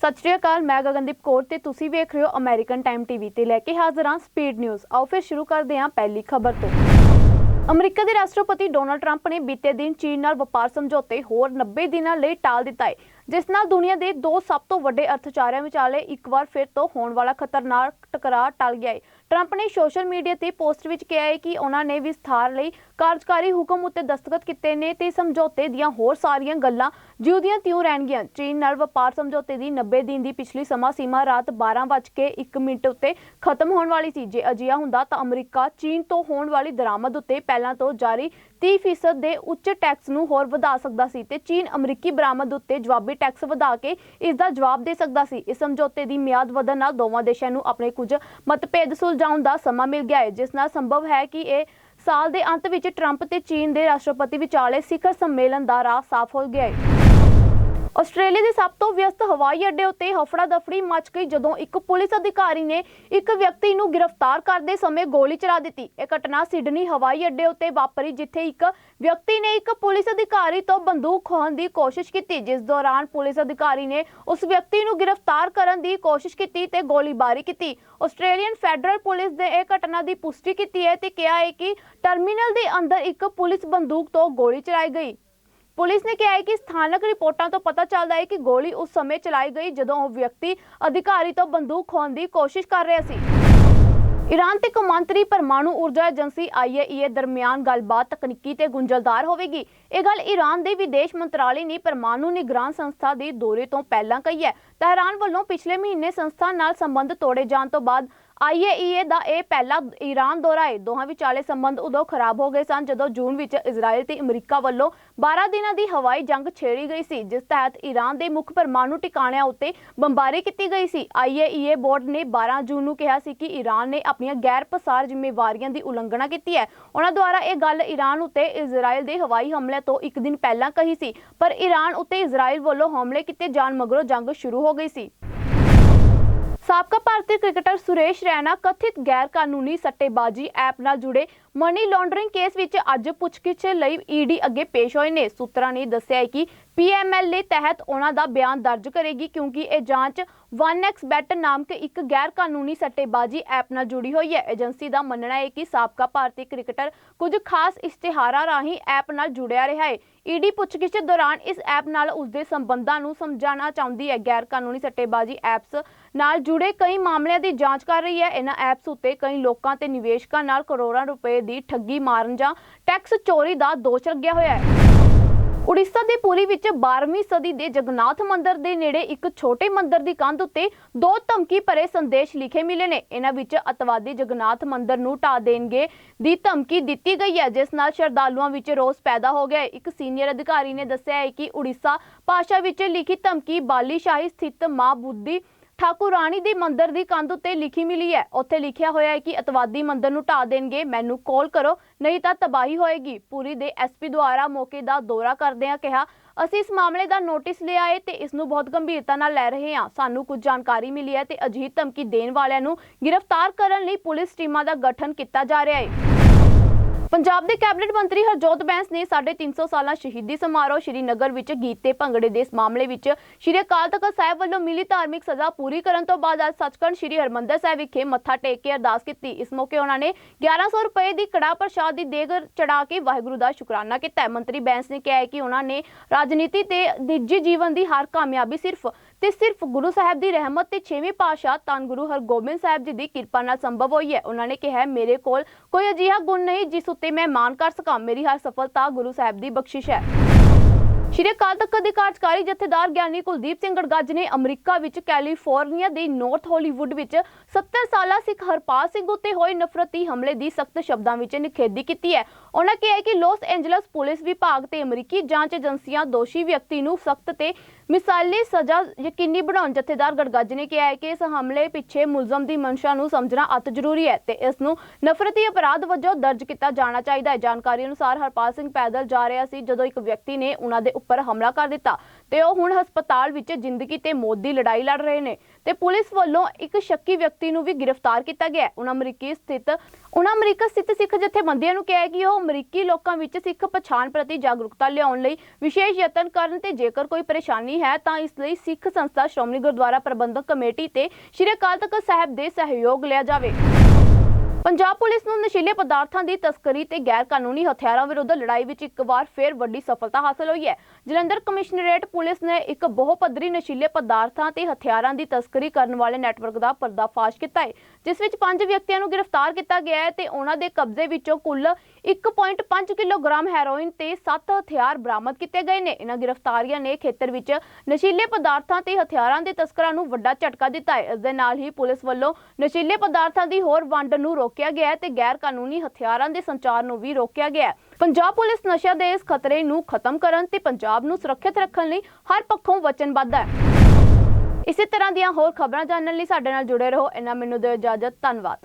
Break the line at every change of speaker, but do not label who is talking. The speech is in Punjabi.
ਸਤਿ ਸ਼੍ਰੀ ਅਕਾਲ, ਮੈਂ ਗਗਨਦੀਪ ਕੌਰ ਤੇ ਤੁਸੀਂ ਵੇਖ ਰਹੇ ਹੋ ਅਮਰੀਕਨ ਟਾਈਮ ਟੀਵੀ ਤੇ ਲੈ ਕੇ ਹਾਜ਼ਰ ਹਾਂ ਸਪੀਡ ਨਿਊਜ਼ ਆਓ ਫਿਰ ਸ਼ੁਰੂ ਕਰਦੇ ਹਾਂ ਪਹਿਲੀ ਖਬਰ ਤੋਂ। ਅਮਰੀਕਾ ਦੇ ਰਾਸ਼ਟਰਪਤੀ ਡੋਨਲਡ ਟਰੰਪ ਨੇ ਬੀਤੇ ਦਿਨ ਚੀਨ ਨਾਲ ਵਪਾਰ ਸਮਝੌਤੇ ਹੋਰ 90 ਦਿਨਾਂ ਲਈ ਟਾਲ ਦਿੱਤਾ ਹੈ, ਜਿਸ ਨਾਲ ਦੁਨੀਆ ਦੇ ਦੋ ਸਭ ਤੋਂ ਵੱਡੇ ਅਰਥਚਾਰਿਆਂ ਵਿਚਾਲੇ ਇੱਕ ਵਾਰ ਫਿਰ ਤੋਂ ਹੋਣ ਵਾਲਾ ਖਤਰਨਾਕ ਟਕਰਾਅ ਟਲ ਗਿਆ ਹੈ। ਟਰੰਪ ਨੇ ਸੋਸ਼ਲ ਮੀਡੀਆ ਤੇ ਪੋਸਟ ਵਿੱਚ ਕਿਹਾ ਹੈ ਕਿ ਉਹਨਾਂ ਨੇ ਵਿਸਥਾਰ ਲਈ ਕਾਰਜਕਾਰੀ ਹੁਕਮ ਉੱਤੇ ਦਸਤਖਤ ਕੀਤੇ ਨੇ ਤੇ ਸਮਝੌਤੇ ਦੀਆਂ ਹੋਰ ਸਾਰੀਆਂ ਗੱਲਾਂ ਜਿਉਂ ਤਿਉਂ ਰਹਿਣਗੀਆਂ। ਚੀਨ ਨਾਲ ਵਪਾਰ ਸਮਝੌਤੇ ਦੀ 90 ਦਿਨ ਦੀ ਪਿਛਲੀ ਸਮਾਂ ਸੀਮਾ ਰਾਤ 12:01 ਮਿੰਟ ਉੱਤੇ ਖਤਮ ਹੋਣ ਵਾਲੀ ਸੀ। ਜੇ ਅਜਿਹਾ ਹੁੰਦਾ ਤਾਂ ਅਮਰੀਕਾ ਚੀਨ ਤੋਂ ਹੋਣ ਵਾਲੀ ਦਰਾਮਦ ਉੱਤੇ ਪਹਿਲਾਂ ਤੋਂ ਜਾਰੀ 30% ਦੇ ਉੱਚ ਟੈਕਸ ਨੂੰ ਹੋਰ ਵਧਾ ਸਕਦਾ ਸੀ ਤੇ ਚੀਨ ਅਮਰੀਕੀ ਬਰਾਮਦ ਉੱਤੇ ਜਵਾਬੀ ਟੈਕਸ ਵਧਾ ਕੇ ਇਸ ਦਾ ਜਵਾਬ ਦੇ ਸਕਦਾ ਸੀ। ਇਸ ਸਮਝੌਤੇ ਦੀ ਮਿਆਦ ਵਧਣ ਨਾਲ ਦੋਵਾਂ ਦੇਸ਼ਾਂ ਨੂੰ ਆਪਣੇ ਕੁਝ ਮਤਭੇਦ ਸੁਲਝਾਉਣ ਦਾ ਸਮਾਂ ਮਿਲ ਗਿਆ ਹੈ, ਜਿਸ ਨਾਲ ਸੰਭਵ ਹੈ ਕਿ ਇਹ ਸਾਲ ਦੇ ਅੰਤ ਵਿੱਚ ਟਰੰਪ ਤੇ ਚੀਨ ਦੇ ਰਾਸ਼ਟਰਪਤੀ ਵਿਚਾਲੇ ਸਿਖਰ ਸੰਮੇਲਨ ਦਾ ਰਾਹ ਸਾਫ਼ ਹੋ ਗਿਆ ਹੈ। ਆਸਟ੍ਰੇਲੀਆ ਦੇ ਸਭ ਤੋਂ ਵਿਅਸਤ ਹਵਾਈ ਅੱਡੇ ਉੱਤੇ ਹਫੜਾ ਦਫੜੀ ਮਚ ਗਈ ਜਦੋਂ ਇੱਕ ਪੁਲਿਸ ਅਧਿਕਾਰੀ ਨੇ ਇੱਕ ਵਿਅਕਤੀ ਨੂੰ ਗ੍ਰਿਫਤਾਰ ਕਰਦੇ ਸਮੇਂ ਗੋਲੀ ਚਲਾ ਦਿੱਤੀ। ਇਹ ਘਟਨਾ ਸਿਡਨੀ ਹਵਾਈ ਅੱਡੇ ਉੱਤੇ ਵਾਪਰੀ, ਜਿੱਥੇ ਇੱਕ ਵਿਅਕਤੀ ਨੇ ਇੱਕ ਪੁਲਿਸ ਅਧਿਕਾਰੀ ਤੋਂ ਬੰਦੂਕ ਖੋਹਣ ਦੀ ਕੋਸ਼ਿਸ਼ ਕੀਤੀ। ਜਿਸ ਦੌਰਾਨ ਪੁਲਿਸ ਅਧਿਕਾਰੀ ਨੇ ਉਸ ਵਿਅਕਤੀ ਨੂੰ ਗ੍ਰਿਫਤਾਰ ਕਰਨ ਦੀ ਕੋਸ਼ਿਸ਼ ਕੀਤੀ ਤੇ ਗੋਲੀਬਾਰੀ ਕੀਤੀ। ਆਸਟ੍ਰੇਲੀਅਨ ਫੈਡਰਲ ਪੁਲਿਸ ਨੇ ਇਹ ਘਟਨਾ ਦੀ ਪੁਸ਼ਟੀ ਕੀਤੀ ਹੈ ਤੇ ਕਿਹਾ ਹੈ ਕਿ ਟਰਮੀਨਲ ਦੇ ਅੰਦਰ ਇੱਕ ਪੁਲਿਸ ਬੰਦੂਕ ਤੋਂ ਗੋਲੀ ਚਲਾਈ ਗਈ। ਪੁਲਿਸ ਨੇ ਕਿਹਾ ਹੈ ਕਿ ਸਥਾਨਕ ਰਿਪੋਰਟਾਂ ਤੋਂ ਪਤਾ ਚੱਲਦਾ ਹੈ ਕਿ ਗੋਲੀ ਉਸ ਸਮੇਂ ਚਲਾਈ ਗਈ ਜਦੋਂ ਉਹ ਵਿਅਕਤੀ ਅਧਿਕਾਰੀ ਤੋਂ ਬੰਦੂਕ ਖੋਹਣ ਦੀ ਕੋਸ਼ਿਸ਼ ਕਰ ਰਿਹਾ ਸੀ। ਈਰਾਨ ਤੇ ਕੌਮਾਂਤਰੀ ਪਰਮਾਣੂ ਊਰਜਾ ਏਜੰਸੀ IAEA ਦਰਮਿਆਨ ਗੱਲਬਾਤ ਤਕਨੀਕੀ ਤੇ ਗੁੰਝਲਦਾਰ ਹੋਵੇਗੀ। ਇਹ ਗੱਲ ਈਰਾਨ ਦੇ ਵਿਦੇਸ਼ ਮੰਤਰਾਲੇ ਨੇ ਪਰਮਾਣੂ ਨਿਗਰਾਨ ਸੰਸਥਾ ਦੇ ਦੌਰੇ ਤੋਂ ਪਹਿਲਾਂ ਕਹੀ ਹੈ। ਤਹਿਰਾਨ ਵੱਲੋਂ ਪਿਛਲੇ ਮਹੀਨੇ ਸੰਸਥਾ ਨਾਲ ਸੰਬੰਧ ਤੋੜੇ ਜਾਣ ਤੋਂ ਬਾਅਦ IAEA ਦਾ ਇਹ ਪਹਿਲਾ ਈਰਾਨ ਦੌਰਾ ਹੈ ਦੋਹਾਂ ਵਿਚਾਲੇ ਸੰਬੰਧ ਉਦੋਂ ਖਰਾਬ ਹੋ ਗਏ ਸਨ, ਜਦੋਂ ਜੂਨ ਵਿੱਚ ਇਜ਼ਰਾਈਲ ਤੇ ਅਮਰੀਕਾ ਵੱਲੋਂ 12 ਦਿਨਾਂ ਦੀ ਹਵਾਈ ਜੰਗ ਛੇੜੀ ਗਈ ਸੀ, ਜਿਸ ਤਹਿਤ ਈਰਾਨ ਦੇ ਮੁੱਖ ਪਰਮਾਣੂ ਟਿਕਾਣਿਆਂ ਉੱਤੇ ਬੰਬਾਰੀ ਕੀਤੀ ਗਈ ਸੀ। IAEA ਬੋਰਡ ਨੇ 12 ਜੂਨ ਨੂੰ ਕਿਹਾ ਸੀ ਕਿ ਈਰਾਨ ਨੇ ਆਪਣੀਆਂ ਗੈਰ ਪਸਾਰ ਜ਼ਿੰਮੇਵਾਰੀਆਂ ਦੀ ਉਲੰਘਣਾ ਕੀਤੀ ਹੈ। ਉਹਨਾਂ ਦੁਆਰਾ ਇਹ ਗੱਲ ਈਰਾਨ ਉੱਤੇ ਇਜ਼ਰਾਈਲ ਦੇ ਹਵਾਈ ਹਮਲੇ ਤੋਂ ਇੱਕ ਦਿਨ ਪਹਿਲਾਂ ਕਹੀ ਸੀ, ਪਰ ਈਰਾਨ ਉੱਤੇ ਇਜ਼ਰਾਈਲ ਵੱਲੋਂ ਹਮਲੇ ਕੀਤੇ ਜਾਣ ਮਗਰੋਂ ਜੰਗ ਸ਼ੁਰੂ ਹੋ ਗਈ ਸੀ। ਸਾਬਕਾ ਭਾਰਤੀ ਕ੍ਰਿਕਟਰ ਸੁਰੇਸ਼ ਰੈਨਾ ਕਥਿਤ ਗੈਰ ਕਾਨੂੰਨੀ ਸੱਟੇਬਾਜ਼ੀ ਐਪ ਨਾਲ ਜੁੜੇ ਮਨੀ ਲਾਂਡਰਿੰਗ ਕੇਸ ਵਿੱਚ ਅੱਜ ਪੁੱਛਗਿੱਛ ਲਈ ਈਡੀ ਅੱਗੇ ਪੇਸ਼ ਹੋਏ ਨੇ। ਸੂਤਰਾਂ ਨੇ ਦੱਸਿਆ ਹੈ ਕਿ ਪੀਐਮਐਲ ਤਹਿਤ ਉਹਨਾਂ ਦਾ ਬਿਆਨ ਦਰਜ ਕਰੇਗੀ ਕਿਉਂਕਿ ਇਹ ਜਾਂਚ 1xBet ਨਾਮ ਇੱਕ ਗੈਰ ਕਾਨੂੰਨੀ ਸੱਟੇਬਾਜ਼ੀ ਐਪ ਨਾਲ ਜੁੜੀ ਹੋਈ ਹੈ। ਏਜੰਸੀ ਦਾ ਮੰਨਣਾ ਹੈ ਕਿ ਸਾਬਕਾ ਭਾਰਤੀ ਕ੍ਰਿਕਟਰ ਕੁਝ ਖਾਸ ਇਸ਼ਤਿਹਾਰਾਂ ਰਾਹੀਂ ਐਪ ਨਾਲ ਜੁੜਿਆ ਰਿਹਾ ਹੈ। ਈਡੀ ਪੁੱਛਗਿੱਛ ਦੌਰਾਨ ਇਸ ਐਪ ਨਾਲ ਉਸਦੇ ਸੰਬੰਧਾਂ ਨੂੰ ਸਮਝਾਉਣਾ ਚਾਹੁੰਦੀ ਹੈ। ਗੈਰ ਕਾਨੂੰਨੀ ਸੱਟੇਬਾਜ਼ੀ ਐਪਸ ਨਾਲ ਜੁੜੇ ਕਈ ਮਾਮਲਿਆਂ ਦੀ ਜਾਂਚ ਕਰ ਰਹੀ ਹੈ। ਇਹਨਾਂ ਐਪਸ ਉੱਤੇ ਕਈ ਲੋਕਾਂ ਤੇ ਨਿਵੇਸ਼ਕਾਂ ਨਾਲ ਕਰੋੜਾਂ ਰੁਪਏ ਦੀ ਠੱਗੀ ਮਾਰਨ ਜਾਂ ਟੈਕਸ ਚੋਰੀ ਦਾ ਦੋਸ਼ ਲੱਗਿਆ ਹੋਇਆ ਹੈ। ਉੜੀਸਾ ਦੇ ਪੁਰੀ ਵਿੱਚ 12ਵੀਂ ਸਦੀ ਦੇ ਜਗਨਨਾਥ ਮੰਦਿਰ ਦੇ ਨੇੜੇ ਇੱਕ ਛੋਟੇ ਮੰਦਿਰ ਦੀ ਕੰਧ ਉੱਤੇ ਦੋ ਧਮਕੀ ਭਰੇ ਸੰਦੇਸ਼ ਲਿਖੇ ਮਿਲੇ ਨੇ। ਇਹਨਾਂ ਵਿੱਚ ਅਤਵਾਦੀ ਜਗਨਨਾਥ ਮੰਦਿਰ ਨੂੰ ਢਾ ਦੇਣਗੇ ਦੀ ਧਮਕੀ ਦਿੱਤੀ ਗਈ ਹੈ, ਜਿਸ ਨਾਲ ਸ਼ਰਧਾਲੂਆਂ ਵਿੱਚ ਰੋਸ ਪੈਦਾ ਹੋ ਗਿਆ ਇੱਕ ਸੀਨੀਅਰ ਅਧਿਕਾਰੀ ਨੇ ਦੱਸਿਆ ਹੈ ਕਿ ਉੜੀਸਾ ਭਾਸ਼ਾ ਵਿੱਚ ਲਿਖੀ ਧਮਕੀ ਬਾਲੀ ਸ਼ਾਹੀ ਸਥਿਤ ਮਾਂ ਬੁੱਧੀ ਠਾਕੁਰਾਣੀ ਦੇ ਮੰਦਿਰ ਦੀ ਕੰਧ ਉੱਤੇ ਲਿਖੀ ਮਿਲੀ ਹੈ। ਉੱਥੇ ਲਿਖਿਆ ਹੋਇਆ ਹੈ ਕਿ ਅਤਵਾਦੀ ਮੰਦਿਰ ਨੂੰ ਢਾ ਦੇਣਗੇ। ਮੈਨੂੰ ਕਾਲ ਕਰੋ, ਨਹੀਂ ਤਾਂ ਤਬਾਹੀ ਹੋਏਗੀ। ਪੂਰੀ ਦੇ ਐਸਪੀ ਦੁਆਰਾ ਮੌਕੇ ਦਾ ਦੌਰਾ ਕਰਦਿਆਂ ਕਿਹਾ, ਅਸੀਂ ਇਸ ਮਾਮਲੇ ਦਾ ਨੋਟਿਸ ਲਿਆ ਹੈ ਤੇ ਇਸ ਨੂੰ ਬਹੁਤ ਗੰਭੀਰਤਾ ਨਾਲ ਲੈ ਰਹੇ ਹਾਂ। ਸਾਨੂੰ ਕੁਝ ਜਾਣਕਾਰੀ ਮਿਲੀ ਹੈ ਤੇ ਅਜਿਹੀ ਧਮਕੀ ਦੇਣ ਵਾਲਿਆਂ ਨੂੰ ਗ੍ਰਿਫਤਾਰ ਕਰਨ ਲਈ ਪੁਲਿਸ ਟੀਮਾਂ ਦਾ ਗਠਨ ਕੀਤਾ ਜਾ ਰਿਹਾ ਹੈ। ਪੰਜਾਬ ਦੇ ਕੈਬਨਿਟ ਮੰਤਰੀ ਹਰਜੋਤ ਬੈਂਸ ਨੇ 350 ਸਾਲਾ ਸ਼ਹੀਦੀ ਸਮਾਰੋਹ ਸ਼੍ਰੀਨਗਰ ਵਿੱਚ ਗੀਤ ਤੇ ਭੰਗੜੇ ਦੇ ਇਸ ਮਾਮਲੇ ਵਿੱਚ ਸ਼੍ਰੀ ਅਕਾਲ ਤਖਤ ਸਾਹਿਬ ਵੱਲੋਂ ਮਿਲੀ ਧਾਰਮਿਕ ਸਜ਼ਾ ਪੂਰੀ ਕਰਨ ਤੋਂ ਬਾਅਦ ਅੱਜ ਸੱਚਖੰਡ ਸ਼੍ਰੀ ਹਰਮੰਦਰ ਸਾਹਿਬ ਵਿਖੇ ਮੱਥਾ ਟੇਕ ਕੇ ਅਰਦਾਸ ਕੀਤੀ। ਇਸ ਮੌਕੇ ਉਹਨਾਂ ਨੇ 1100 ਰੁਪਏ ਦੀ ਕੜਾ ਪ੍ਰਸ਼ਾਦ ਦੀ ਦੇਗ ਚੜਾ ਕੇ ਵਾਹਿਗੁਰੂ ਦਾ ਸ਼ੁਕਰਾਨਾ ਕੀਤਾ। ਮੰਤਰੀ ਬੈਂਸ ਨੇ ਕਿਹਾ ਕਿ ਉਹਨਾਂ ਨੇ ਰਾਜਨੀਤੀ ਤੇ ਨਿੱਜੀ ਜੀਵਨ ਦੀ ਹਰ ਕਾਮਯਾਬੀ ਸਿਰਫ ਤੇ ਸਿਰਫ ਗੁਰੂ ਸਾਹਿਬ ਦੀ ਰਹਿਮਤ ਤੇ 6ਵੇਂ ਪਾਤਸ਼ਾਹ ਧੰਨ ਗੁਰੂ ਹਰਗੋਬਿੰਦ ਸਾਹਿਬ ਜੀ ਦੀ ਕਿਰਪਾ ਨਾਲ ਸੰਭਵ ਹੋਈ ਹੈ। ਉਹਨਾਂ ਨੇ ਕਿਹਾ, ਮੇਰੇ ਕੋਲ ਕੋਈ ਅਜਿਹਾ ਗੁਣ ਨਹੀਂ ਜਿਸ ਉੱਤੇ ਮੈਂ ਮਾਣ ਕਰ ਸਕਾਂ। ਮੇਰੀ ਹਰ ਸਫਲਤਾ ਗੁਰੂ ਸਾਹਿਬ ਦੀ ਬਖਸ਼ਿਸ਼ ਹੈ। ਸ਼੍ਰੀ ਅਕਾਲ ਤਖਤ ਦੇ ਕਾਰਜਕਾਰੀ ਜਥੇਦਾਰ ਗਿਆਨੀ ਕੁਲਦੀਪ ਸਿੰਘ ਗੜਗੱਜ ਨੇ ਅਮਰੀਕਾ ਵਿੱਚ ਕੈਲੀਫੋਰਨੀਆ ਦੇ ਨਾਰਥ ਹਾਲੀਵੁੱਡ ਵਿੱਚ 70 ਸਾਲਾ ਸਿੱਖ ਹਰਪਾਲ ਸਿੰਘ ਉੱਤੇ ਹੋਏ ਨਫ਼ਰਤੀ ਹਮਲੇ ਦੀ ਸਖਤ ਸ਼ਬਦਾਂ ਵਿੱਚ ਨਿਖੇਧੀ ਕੀਤੀ ਹੈ। ਉਹਨਾਂ ਕਿਹਾ ਕਿ ਲਾਸ ਐਂਜਲਸ ਪੁਲਿਸ ਵਿਭਾਗ ਤੇ ਅਮਰੀਕੀ ਜਾਂਚ ਏਜੰਸੀਆਂ ਦੋਸ਼ੀ ਵਿਅਕਤੀ ਨੂੰ ਸਖਤ ਤੇ ਮਿਸਾਲੀ ਸਜ਼ਾ ਯਕੀਨੀ ਬਣਾਉਣ ਜਥੇਦਾਰ ਗੜਗੱਜ ਨੇ ਕਿਹਾ ਹੈ ਕਿ ਇਸ ਹਮਲੇ ਪਿੱਛੇ ਮੁਲਜ਼ਮ ਦੀ ਮਨਸ਼ਾ ਨੂੰ ਸਮਝਣਾ ਅਤ ਜ਼ਰੂਰੀ ਹੈ ਤੇ ਇਸ ਨੂੰ ਨਫ਼ਰਤੀ ਅਪਰਾਧ ਵਜੋਂ ਦਰਜ ਕੀਤਾ ਜਾਣਾ ਚਾਹੀਦਾ ਹੈ। ਜਾਣਕਾਰੀ ਅਨੁਸਾਰ ਹਰਪਾਲ ਸਿੰਘ ਪੈਦਲ ਜਾ ਰਿਹਾ ਸੀ ਜਦੋਂ ਇੱਕ ਵਿਅਕਤੀ ਨੇ ਉਹਨਾਂ ਦੇ ਉੱਪਰ ਹਮਲਾ ਕਰ ਦਿੱਤਾ। ਤੇ ਉਹ ਹੁਣ ਹਸਪਤਾਲ ਵਿੱਚ ਜ਼ਿੰਦਗੀ ਤੇ ਮੌਤ ਦੀ ਲੜਾਈ ਲੜ ਰਹੇ ਨੇ। ਤੇ ਪੁਲਿਸ ਵੱਲੋਂ ਇੱਕ ਸ਼ੱਕੀ ਵਿਅਕਤੀ ਨੂੰ ਵੀ ਗ੍ਰਿਫਤਾਰ ਕੀਤਾ ਗਿਆ ਉਹਨਾਂ ਅਮਰੀਕੀ ਸਥਿਤ ਉਹਨਾਂ ਅਮਰੀਕਾ ਸਥਿਤ ਸਿੱਖ ਜਥੇਬੰਦੀਆਂ ਨੂੰ ਕਿਹਾ ਕਿ ਉਹ ਅਮਰੀਕੀ ਲੋਕਾਂ ਵਿੱਚ ਸਿੱਖ ਪਛਾਣ ਪ੍ਰਤੀ ਜਾਗਰੂਕਤਾ ਲਿਆਉਣ ਲਈ ਵਿਸ਼ੇਸ਼ ਯਤਨ ਕਰਨ ਤੇ ਜੇਕਰ ਕੋਈ ਪਰੇਸ਼ਾਨੀ ਹੈ ਤਾਂ ਇਸ ਲਈ ਸਿੱਖ ਸੰਸਥਾ ਸ਼੍ਰੋਮਣੀ ਗੁਰਦੁਆਰਾ ਪ੍ਰਬੰਧਕ ਕਮੇਟੀ ਤੇ ਸ਼੍ਰੀ ਅਕਾਲ ਤਖਤ ਸਾਹਿਬ ਦੇ ਸਹਿਯੋਗ ਲਿਆ ਜਾਵੇ। ਪੰਜਾਬ ਪੁਲਿਸ ਨੂੰ ਨਸ਼ੀਲੇ ਪਦਾਰਥਾਂ ਦੀ ਤਸਕਰੀ ਤੇ ਗੈਰ ਕਾਨੂੰਨੀ ਹਥਿਆਰਾਂ ਵਿਰੁੱਧ ਲੜਾਈ ਵਿੱਚ ਇੱਕ ਵਾਰ ਫੇਰ ਵੱਡੀ ਸਫਲਤਾ ਹਾਸਲ ਹੋਈ ਹੈ। ਜਲੰਧਰ ਕਮਿਸ਼ਨਰੇਟ ਪੁਲਿਸ ਨੇ ਇੱਕ ਬਹੁਪੱਧਰੀ ਨਸ਼ੀਲੇ ਪਦਾਰਥਾਂ ਤੇ ਹਥਿਆਰਾਂ ਦੀ ਤਸਕਰੀ ਕਰਨ ਵਾਲੇ ਨੈਟਵਰਕ ਦਾ ਪਰਦਾਫਾਸ਼ ਕੀਤਾ ਹੈ, ਜਿਸ ਵਿੱਚ ਪੰਜ ਵਿਅਕਤੀਆਂ ਨੂੰ ਗ੍ਰਿਫਤਾਰ ਕੀਤਾ ਗਿਆ ਹੈ ਤੇ ਉਹਨਾਂ ਦੇ ਕਬਜ਼ੇ ਵਿੱਚੋਂ ਕੁੱਲ 1.5 ਕਿਲੋਗ੍ਰਾਮ ਹੈਰੋਇਨ ਤੇ 7 ਹਥਿਆਰ ਬਰਾਮਦ ਕੀਤੇ ਗਏ ਨੇ। ਇਹਨਾਂ ਗ੍ਰਿਫਤਾਰੀਆਂ ਨੇ ਖੇਤਰ ਵਿੱਚ ਨਸ਼ੀਲੇ ਪਦਾਰਥਾਂ ਤੇ ਹਥਿਆਰਾਂ ਦੇ ਤਸਕਰਾਂ ਨੂੰ ਵੱਡਾ ਝਟਕਾ ਦਿੱਤਾ ਹੈ। ਇਸ ਦੇ ਨਾਲ ਹੀ ਪੁਲਿਸ ਵੱਲੋਂ ਨਸ਼ੀਲੇ ਪਦਾਰਥਾਂ ਦੀ ਹੋਰ ਵੰਡ ਨੂੰ ਰੋਕਿਆ ਗਿਆ ਤੇ ਗੈਰ ਕਾਨੂੰਨੀ ਹਥਿਆਰਾਂ ਦੇ ਸੰਚਾਰ ਨੂੰ ਵੀ ਰੋਕਿਆ ਗਿਆ ਪੰਜਾਬ ਪੁਲਿਸ ਨਸ਼ਾ ਦੇ ਇਸ ਖਤਰੇ ਨੂੰ ਖਤਮ ਕਰਨ ਤੇ ਪੰਜਾਬ ਨੂੰ ਸੁਰੱਖਿਅਤ ਰੱਖਣ ਲਈ ਹਰ ਪੱਖੋਂ ਵਚਨਬੱਧ ਹੈ। ਇਸੇ ਤਰ੍ਹਾਂ ਦੀਆਂ ਹੋਰ ਖਬਰਾਂ ਜਾਣਨ ਲਈ ਸਾਡੇ ਨਾਲ ਜੁੜੇ ਰਹੋ। ਇਹਨਾਂ ਮੈਨੂੰ ਦਿਓ ਇਜਾਜ਼ਤ। ਧੰਨਵਾਦ।